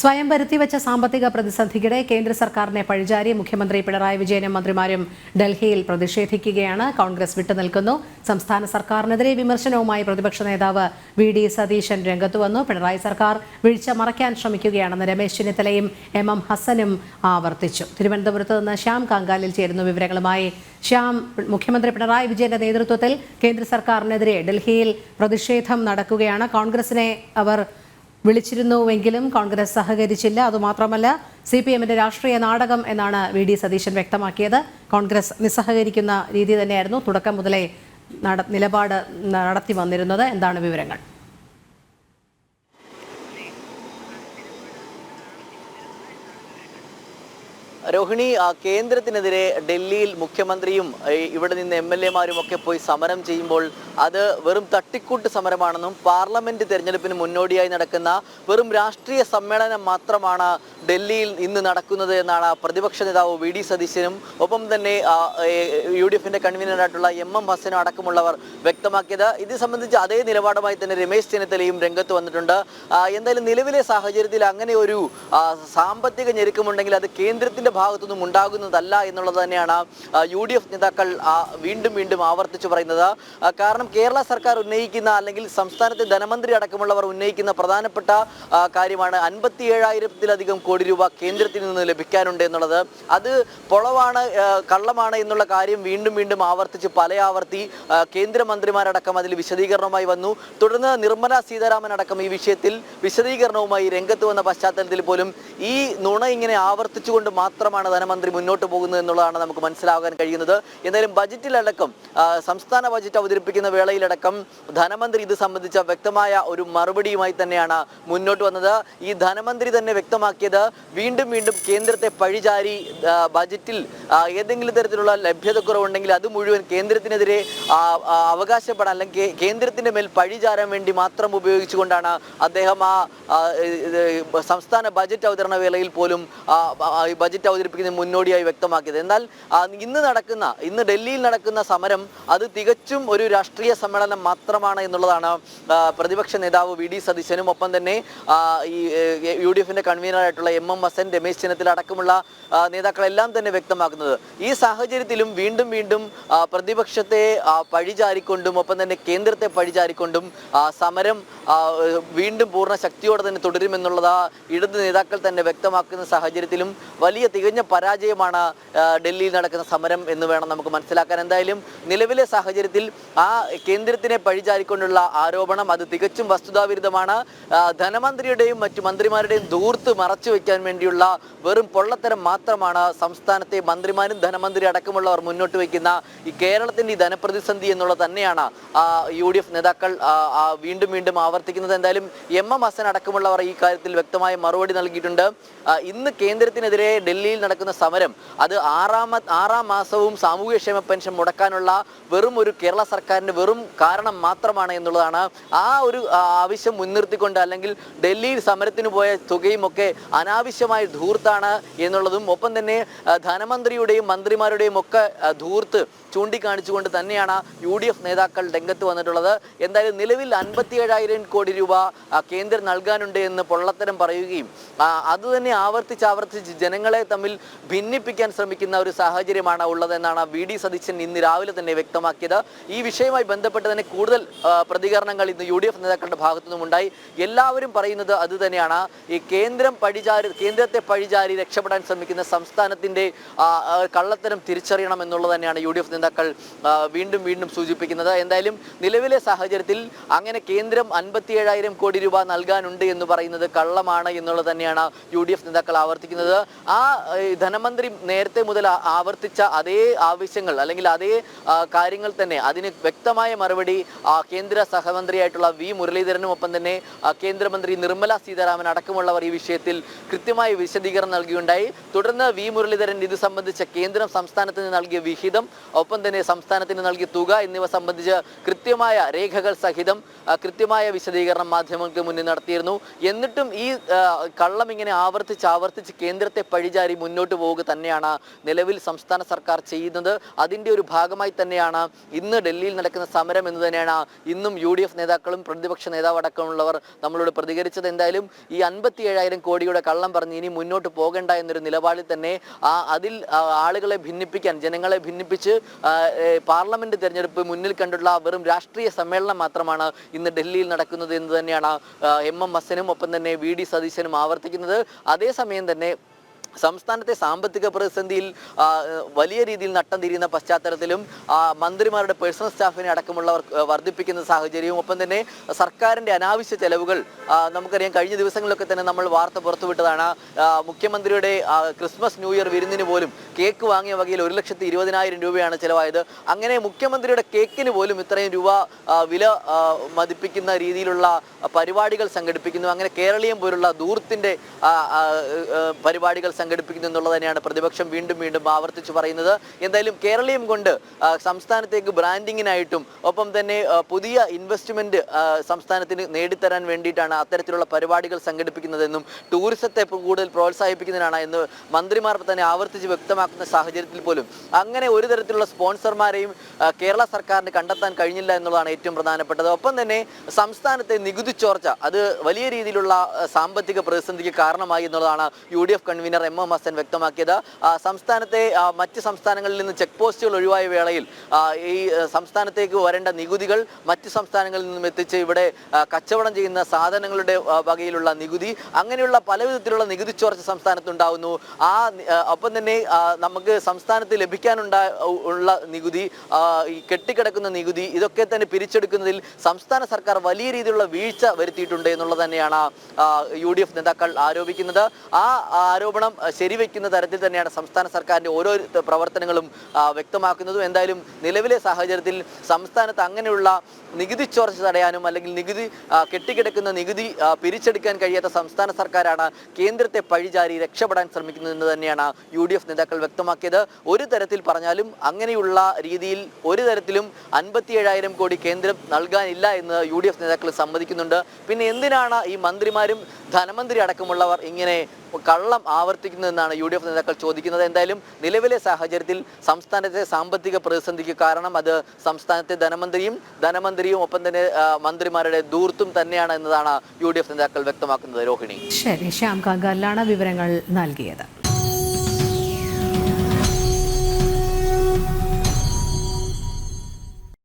സ്വയം വരുത്തിവെച്ച സാമ്പത്തിക പ്രതിസന്ധിക്കിടെ കേന്ദ്ര സർക്കാരിനെ പഴിചാരി മുഖ്യമന്ത്രി പിണറായി വിജയനും മന്ത്രിമാരും ഡൽഹിയിൽ പ്രതിഷേധിക്കുകയാണ്. കോൺഗ്രസ് വിട്ടുനിൽക്കുന്നു. സംസ്ഥാന സർക്കാരിനെതിരെ വിമർശനവുമായി പ്രതിപക്ഷ നേതാവ് വി ഡി സതീശൻ രംഗത്തു വന്നു. പിണറായി സർക്കാർ വീഴ്ച മറയ്ക്കാൻ ശ്രമിക്കുകയാണെന്ന് രമേശ് ചെന്നിത്തലയും എം എം ഹസനും ആവർത്തിച്ചു. തിരുവനന്തപുരത്ത് നിന്ന് ശ്യാം കാങ്കാലിൽ ചേരുന്നു വിവരങ്ങളുമായി ശ്യാം മുഖ്യമന്ത്രി പിണറായി വിജയന്റെ നേതൃത്വത്തിൽ കേന്ദ്ര സർക്കാരിനെതിരെ ഡൽഹിയിൽ പ്രതിഷേധം നടക്കുകയാണ്. കോൺഗ്രസിനെ അവർ വിളിച്ചിരുന്നുവെങ്കിലും കോൺഗ്രസ് സഹകരിച്ചില്ല. അതുമാത്രമല്ല സി പി എമ്മിന്റെ രാഷ്ട്രീയ നാടകം എന്നാണ് വി ഡി സതീശൻ വ്യക്തമാക്കിയത്. കോൺഗ്രസ് നിസ്സഹകരിക്കുന്ന രീതി തന്നെയായിരുന്നു തുടക്കം മുതലേ നിലപാട് നടത്തി വന്നിരുന്നത്. എന്താണ് വിവരങ്ങൾ? രോഹിണി കേന്ദ്രത്തിനെതിരെ ഡൽഹിയിൽ മുഖ്യമന്ത്രിയും ഇവിടെ നിന്ന് എം എൽ എമാരും ഒക്കെ പോയി സമരം ചെയ്യുമ്പോൾ അത് വെറും തട്ടിക്കൂട്ട് സമരമാണെന്നും പാർലമെന്റ് തെരഞ്ഞെടുപ്പിന് മുന്നോടിയായി നടക്കുന്ന വെറും രാഷ്ട്രീയ സമ്മേളനം മാത്രമാണ് ഡൽഹിയിൽ ഇന്ന് നടക്കുന്നത് എന്നാണ് പ്രതിപക്ഷ നേതാവ് വി ഡി സതീശനും ഒപ്പം തന്നെ യു ഡി എഫിന്റെ കൺവീനറായിട്ടുള്ള എം എം ഹസനും അടക്കമുള്ളവർ വ്യക്തമാക്കിയത്. ഇത് സംബന്ധിച്ച് അതേ നിലപാടുമായി തന്നെ രമേശ് ചെന്നിത്തലയും രംഗത്ത് വന്നിട്ടുണ്ട്. എന്തായാലും നിലവിലെ സാഹചര്യത്തിൽ അങ്ങനെ ഒരു സാമ്പത്തിക ഞെരുക്കമുണ്ടെങ്കിൽ അത് കേന്ദ്രത്തിന്റെ ഭാഗത്തുനിന്നും ഉണ്ടാകുന്നതല്ല എന്നുള്ളത് തന്നെയാണ് യു ഡി എഫ് നേതാക്കൾ വീണ്ടും വീണ്ടും ആവർത്തിച്ചു പറയുന്നത്. കാരണം കേരള സർക്കാർ ഉന്നയിക്കുന്ന അല്ലെങ്കിൽ സംസ്ഥാനത്തെ ധനമന്ത്രി അടക്കമുള്ളവർ ഉന്നയിക്കുന്ന പ്രധാനപ്പെട്ട കാര്യമാണ് അൻപത്തി ഏഴായിരത്തിലധികം കോടി രൂപ കേന്ദ്രത്തിൽ നിന്ന് ലഭിക്കാനുണ്ട് എന്നുള്ളത്. അത് പൊളവാണ് കള്ളമാണ് എന്നുള്ള കാര്യം വീണ്ടും വീണ്ടും ആവർത്തിച്ച് പല ആവർത്തി കേന്ദ്രമന്ത്രിമാരടക്കം അതിൽ വിശദീകരണവുമായി വന്നു. തുടർന്ന് നിർമ്മല സീതാരാമൻ അടക്കം ഈ വിഷയത്തിൽ വിശദീകരണവുമായി രംഗത്ത് വന്ന പശ്ചാത്തലത്തിൽ പോലും ഈ നുണ ഇങ്ങനെ ആവർത്തിച്ചുകൊണ്ട് മാത്രമാണ് ധനമന്ത്രി മുന്നോട്ട് പോകുന്നത് എന്നുള്ളതാണ് നമുക്ക് മനസ്സിലാകാൻ കഴിയുന്നത്. എന്തായാലും ബജറ്റിലടക്കം സംസ്ഥാന ബജറ്റ് അവതരിപ്പിക്കുന്ന വേളയിലടക്കം ധനമന്ത്രി ഇത് സംബന്ധിച്ച വ്യക്തമായ ഒരു മറുപടിയുമായി തന്നെയാണ് മുന്നോട്ട് വന്നത്. ഈ ധനമന്ത്രി തന്നെ വ്യക്തമാക്കിയത് വീണ്ടും വീണ്ടും കേന്ദ്രത്തെ പഴിചാരി ബജറ്റിൽ ഏതെങ്കിലും തരത്തിലുള്ള ലഭ്യതക്കുറവുണ്ടെങ്കിൽ അത് മുഴുവൻ കേന്ദ്രത്തിനെതിരെ അവകാശപ്പെടാൻ അല്ലെങ്കിൽ കേന്ദ്രത്തിന്റെ മേൽ പഴിചാരാൻ വേണ്ടി മാത്രം ഉപയോഗിച്ചുകൊണ്ടാണ് അദ്ദേഹം ആ സംസ്ഥാന ബജറ്റ് അവതരണ വേളയിൽ പോലും ബജറ്റ് അവതരിപ്പിക്കുന്നതിന് മുന്നോടിയായി വ്യക്തമാക്കിയത്. എന്നാൽ ഇന്ന് നടക്കുന്ന ഇന്ന് ഡൽഹിയിൽ നടക്കുന്ന സമരം അത് തികച്ചും ഒരു രാഷ്ട്രീയ സമ്മേളനം മാത്രമാണ് എന്നുള്ളതാണ് പ്രതിപക്ഷ നേതാവ് വി ഡി സതീശനും. ഒപ്പം തന്നെ ഈ യു ഡി എഫിന്റെ കൺവീനറായിട്ടുള്ള എം എം ഹസൻ രമേശ് ചെന്നിത്തല അടക്കമുള്ള നേതാക്കളെല്ലാം തന്നെ വ്യക്തമാക്കുന്നത്. ഈ സാഹചര്യത്തിലും വീണ്ടും വീണ്ടും പ്രതിപക്ഷത്തെ പഴിചാരിക്കൊണ്ടും ഒപ്പം തന്നെ കേന്ദ്രത്തെ പഴിചാരിക്കൊണ്ടും സമരം വീണ്ടും പൂർണ ശക്തിയോടെ തന്നെ തുടരുമെന്നുള്ളത് ഇടത് നേതാക്കൾ തന്നെ വ്യക്തമാക്കുന്ന സാഹചര്യത്തിലും വലിയ തികഞ്ഞ പരാജയമാണ് ഡൽഹിയിൽ നടക്കുന്ന സമരം എന്ന് വേണം നമുക്ക് മനസ്സിലാക്കാൻ. എന്തായാലും നിലവിലെ സാഹചര്യത്തിൽ ആ കേന്ദ്രത്തിനെ പഴിചാരിക്കൊണ്ടുള്ള ആരോപണം അത് തികച്ചും വസ്തുതാവിരുദ്ധമാണ്. ധനമന്ത്രിയുടെയും മറ്റു മന്ത്രിമാരുടെയും ദൂർത്ത് മറച്ചു വയ്ക്കാൻ വേണ്ടിയുള്ള വെറും പൊള്ളത്തരം മാത്രമാണ് സംസ്ഥാനത്തെ മന്ത്രിമാരും ധനമന്ത്രി അടക്കമുള്ളവർ മുന്നോട്ട് വയ്ക്കുന്ന ഈ കേരളത്തിന്റെ ഈ ധനപ്രതിസന്ധി എന്നുള്ളത് തന്നെയാണ്. യു ഡി എഫ് നേതാക്കൾ വീണ്ടും വീണ്ടും ആവർത്തിക്കുന്നത് എന്തായാലും എം എം ഹസൻ അടക്കമുള്ളവർ ഈ കാര്യത്തിൽ വ്യക്തമായ മറുപടി നൽകിയിട്ടുണ്ട്. ഇന്ന് കേന്ദ്രത്തിനെതിരെ ഡൽഹിയിൽ നടക്കുന്ന സമരം അത് ആറാമ ആറാം മാസവും സാമൂഹ്യക്ഷേമ പെൻഷൻ മുടക്കാനുള്ള വെറും ഒരു കേരള സർക്കാരിന്റെ വെറും കാരണം മാത്രമാണ് എന്നുള്ളതാണ് ആ ഒരു ആവശ്യം മുൻനിർത്തിക്കൊണ്ട് അല്ലെങ്കിൽ ഡൽഹിയിൽ സമരത്തിന് പോയ തുകയും ഒക്കെ അനാവശ്യമായി ധൂർത്താണ് എന്നുള്ളതും ഒപ്പം തന്നെ ധനമന്ത്രിയുടെയും മന്ത്രിമാരുടെയും ഒക്കെ ധൂർത്ത് ചൂണ്ടിക്കാണിച്ചുകൊണ്ട് തന്നെയാണ് യു ഡി എഫ് നേതാക്കൾ രംഗത്ത് വന്നിട്ടുള്ളത്. എന്തായാലും നിലവിൽ അൻപത്തി ഏഴായിരം കോടി രൂപ കേന്ദ്രം നൽകാനുണ്ട് എന്ന് പൊള്ളത്തരം പറയുകയും അത് അതുതന്നെ ആവർത്തിച്ച് ജനങ്ങളെ തമ്മിൽ ഭിന്നിപ്പിക്കാൻ ശ്രമിക്കുന്ന ഒരു സാഹചര്യമാണ് ഉള്ളതെന്നാണ് വി ഡി സതീശൻ ഇന്ന് രാവിലെ തന്നെ വ്യക്തമാക്കിയത്. ഈ വിഷയവുമായി ബന്ധപ്പെട്ട് തന്നെ കൂടുതൽ പ്രതികരണങ്ങൾ ഇന്ന് യു ഡി എഫ് നേതാക്കളുടെ ഭാഗത്തു നിന്നുമുണ്ടായി. എല്ലാവരും പറയുന്നത് അത് തന്നെയാണ്. ഈ കേന്ദ്രം പഴിചാരി കേന്ദ്രത്തെ പഴിചാരി രക്ഷപ്പെടാൻ ശ്രമിക്കുന്ന സംസ്ഥാനത്തിന്റെ കള്ളത്തരം തിരിച്ചറിയണം എന്നുള്ളത് തന്നെയാണ് യു ഡി എഫ് നേതാക്കൾ വീണ്ടും വീണ്ടും സൂചിപ്പിക്കുന്നത്. എന്തായാലും നിലവിലെ സാഹചര്യത്തിൽ അങ്ങനെ കേന്ദ്രം അൻപത്തി ഏഴായിരം കോടി രൂപ നൽകാനുണ്ട് എന്ന് പറയുന്നത് കള്ളമാണ് എന്നുള്ളത് തന്നെയാണ് യു ഡി എഫ് നേതാക്കൾ ആവർത്തിക്കുന്നത്. ആ ധനമന്ത്രി നേരത്തെ മുതൽ ആവർത്തിച്ച അതേ ആവശ്യങ്ങൾ അല്ലെങ്കിൽ അതേ കാര്യങ്ങൾ തന്നെ അതിന് വ്യക്തമായ മറുപടി കേന്ദ്ര സഹമന്ത്രിയായിട്ടുള്ള വി മുരളീധരനും ഒപ്പം തന്നെ കേന്ദ്രമന്ത്രി നിർമ്മല സീതാരാമൻ അടക്കമുള്ളവർ ഈ വിഷയത്തിൽ കൃത്യമായ വിശദീകരണം നൽകിയുണ്ടായി. തുടർന്ന് വി മുരളീധരൻ ഇത് സംബന്ധിച്ച കേന്ദ്രം സംസ്ഥാനത്തിന് നൽകിയ വിഹിതം ഒപ്പം തന്നെ സംസ്ഥാനത്തിന് നൽകിയ തുക എന്നിവ സംബന്ധിച്ച് കൃത്യമായ രേഖകൾ സഹിതം കൃത്യമായ വിശദീകരണം മാധ്യമങ്ങൾക്ക് മുന്നിൽ നടത്തിയിരുന്നു. എന്നിട്ടും ഈ കള്ളം ഇങ്ങനെ ആവർത്തിച്ച് ആവർത്തിച്ച് കേന്ദ്രത്തെ പഴിചാരി മുന്നോട്ട് പോവുക തന്നെയാണ് നിലവിൽ സംസ്ഥാന സർക്കാർ ചെയ്യുന്നത്. അതിന്റെ ഒരു ഭാഗമായി തന്നെയാണ് ഇന്ന് ഡൽഹിയിൽ നടക്കുന്ന സമരം എന്ന് തന്നെയാണ് ഇന്നും യു നേതാക്കളും പ്രതിപക്ഷ നേതാവ് അടക്കമുള്ളവർ നമ്മളോട് പ്രതികരിച്ചത്. എന്തായാലും ഈ അൻപത്തി ഏഴായിരം കോടിയുടെ കള്ളം പറഞ്ഞ് ഇനി മുന്നോട്ട് പോകേണ്ട എന്നൊരു നിലപാടിൽ തന്നെ ആ അതിൽ ആളുകളെ ഭിന്നിപ്പിക്കാൻ ജനങ്ങളെ ഭിന്നിപ്പിച്ച് പാർലമെന്റ് തെരഞ്ഞെടുപ്പ് മുന്നിൽ കണ്ടുള്ള വെറും രാഷ്ട്രീയ സമ്മേളനം മാത്രമാണ് ഇന്ന് ഡൽഹിയിൽ നടക്കുന്നത്. എന്ന് തന്നെയാണ് എം എം ഹസനും ഒപ്പം തന്നെ വി ഡി സതീശനും ആവർത്തിക്കുന്നത്. അതേസമയം തന്നെ സംസ്ഥാനത്തെ സാമ്പത്തിക പ്രതിസന്ധിയിൽ വലിയ രീതിയിൽ നട്ടം തിരിയുന്ന പശ്ചാത്തലത്തിലും മന്ത്രിമാരുടെ പേഴ്സണൽ സ്റ്റാഫിനെ അടക്കമുള്ളവർ വർദ്ധിപ്പിക്കുന്ന സാഹചര്യവും ഒപ്പം തന്നെ സർക്കാരിന്റെ അനാവശ്യ ചെലവുകൾ നമുക്കറിയാം കഴിഞ്ഞ ദിവസങ്ങളിലൊക്കെ തന്നെ നമ്മൾ വാർത്ത പുറത്തുവിട്ടതാണ്. മുഖ്യമന്ത്രിയുടെ ക്രിസ്മസ് ന്യൂ ഇയർ വിരുന്നിന് പോലും കേക്ക് വാങ്ങിയ വകയിൽ ഒരു ലക്ഷത്തി ഇരുപതിനായിരം രൂപയാണ് ചിലവായത്. അങ്ങനെ മുഖ്യമന്ത്രിയുടെ കേക്കിന് പോലും ഇത്രയും രൂപ വില മതിപ്പിക്കുന്ന രീതിയിലുള്ള പരിപാടികൾ സംഘടിപ്പിക്കുന്നു. അങ്ങനെ കേരളീയം പോലുള്ള ആ, പരിപാടികൾ സംഘടിപ്പിക്കുന്നു എന്നുള്ളത് തന്നെയാണ് പ്രതിപക്ഷം വീണ്ടും വീണ്ടും ആവർത്തിച്ചു പറയുന്നത്. എന്തായാലും കേരളീയം കൊണ്ട് സംസ്ഥാനത്തേക്ക് ബ്രാൻഡിങ്ങിനായിട്ടും ഒപ്പം തന്നെ പുതിയ ഇൻവെസ്റ്റ്മെന്റ് സംസ്ഥാനത്തിന് നേടിത്തരാൻ വേണ്ടിയിട്ടാണ് അത്തരത്തിലുള്ള പരിപാടികൾ സംഘടിപ്പിക്കുന്നതെന്നും ടൂറിസത്തെ കൂടുതൽ പ്രോത്സാഹിപ്പിക്കുന്നതിനാണ് എന്ന് മന്ത്രിമാർ തന്നെ ആവർത്തിച്ച് വ്യക്തമാക്കുന്ന സാഹചര്യത്തിൽ പോലും അങ്ങനെ ഒരു തരത്തിലുള്ള സ്പോൺസർമാരെയും കേരള സർക്കാരിന് കണ്ടെത്താൻ കഴിഞ്ഞില്ല എന്നുള്ളതാണ് ഏറ്റവും പ്രധാനപ്പെട്ടത്. ഒപ്പം തന്നെ സംസ്ഥാനത്തെ നികുതി ചോർച്ച അത് വലിയ രീതിയിലുള്ള സാമ്പത്തിക പ്രതിസന്ധിക്ക് കാരണമായി എന്നുള്ളതാണ് U D F convener M. M M Hassan വ്യക്തമാക്കിയത്. സംസ്ഥാനത്തെ മറ്റ് സംസ്ഥാനങ്ങളിൽ നിന്ന് ചെക്ക് പോസ്റ്റുകൾ ഒഴിവായ വേളയിൽ ഈ സംസ്ഥാനത്തേക്ക് വരേണ്ട നികുതികൾ മറ്റ് സംസ്ഥാനങ്ങളിൽ നിന്നും എത്തിച്ച് ഇവിടെ കച്ചവടം ചെയ്യുന്ന സാധനങ്ങളുടെ വകയിലുള്ള നികുതി അങ്ങനെയുള്ള പലവിധത്തിലുള്ള നികുതി ചോർച്ച സംസ്ഥാനത്തുണ്ടാവുന്നു. ആ ഒപ്പം തന്നെ നമുക്ക് സംസ്ഥാനത്ത് ലഭിക്കാനുണ്ടാ ഉള്ള നികുതി ഈ കെട്ടിക്കിടക്കുന്ന നികുതി ഇതൊക്കെ തന്നെ പിരിച്ചെടുക്കുന്നതിൽ സംസ്ഥാന സർക്കാർ വലിയ രീതിയിലുള്ള വീഴ്ച വരുത്തിയിട്ടുണ്ട് എന്നുള്ളത് തന്നെയാണ് യു ഡി എഫ് നേതാക്കൾ ആരോപിക്കുന്നത്. ആ ആരോപണം ശരിവെക്കുന്ന തരത്തിൽ തന്നെയാണ് സംസ്ഥാന സർക്കാരിന്റെ ഓരോ പ്രവർത്തനങ്ങളും വ്യക്തമാക്കുന്നതും. എന്തായാലും നിലവിലെ സാഹചര്യത്തിൽ സംസ്ഥാനത്ത് അങ്ങനെയുള്ള നികുതി ചോർച്ച തടയാനും അല്ലെങ്കിൽ നികുതി കെട്ടിക്കിടക്കുന്ന നികുതി പിരിച്ചെടുക്കാൻ കഴിയാത്ത സംസ്ഥാന സർക്കാരാണ് കേന്ദ്രത്തെ പഴിചാരി രക്ഷപ്പെടാൻ ശ്രമിക്കുന്നതെന്ന് തന്നെയാണ് യു ഡി എഫ് നേതാക്കൾ വ്യക്തമാക്കിയത്. ഒരു തരത്തിൽ പറഞ്ഞാലും അങ്ങനെയുള്ള രീതിയിൽ ഒരു തരത്തിലും അൻപത്തി ഏഴായിരം കോടി കേന്ദ്രം നൽകാനില്ല എന്ന് യു ഡി എഫ് നേതാക്കൾ സമ്മതിക്കുന്നുണ്ട്. പിന്നെ എന്തിനാണ് ഈ മന്ത്രിമാരും ധനമന്ത്രി അടക്കമുള്ളവർ ഇങ്ങനെ കള്ളം ആവർത്തിക്കുന്നതെന്നാണ് യു ഡി എഫ് നേതാക്കൾ ചോദിക്കുന്നത്. എന്തായാലും നിലവിലെ സാഹചര്യത്തിൽ സംസ്ഥാനത്തെ സാമ്പത്തിക പ്രതിസന്ധിക്ക് കാരണം അത് സംസ്ഥാനത്തെ ധനമന്ത്രിയും ധനമന്ത്രിയും ഒപ്പം തന്നെ മന്ത്രിമാരുടെ ദൂർത്തും തന്നെയാണ് എന്നതാണ് യു ഡി എഫ് നേതാക്കൾ വ്യക്തമാക്കുന്നത്. രോഹിണി. ശരി ശ്യാം കാങ്കാലിലാണ് വിവരങ്ങൾ നൽകിയത്.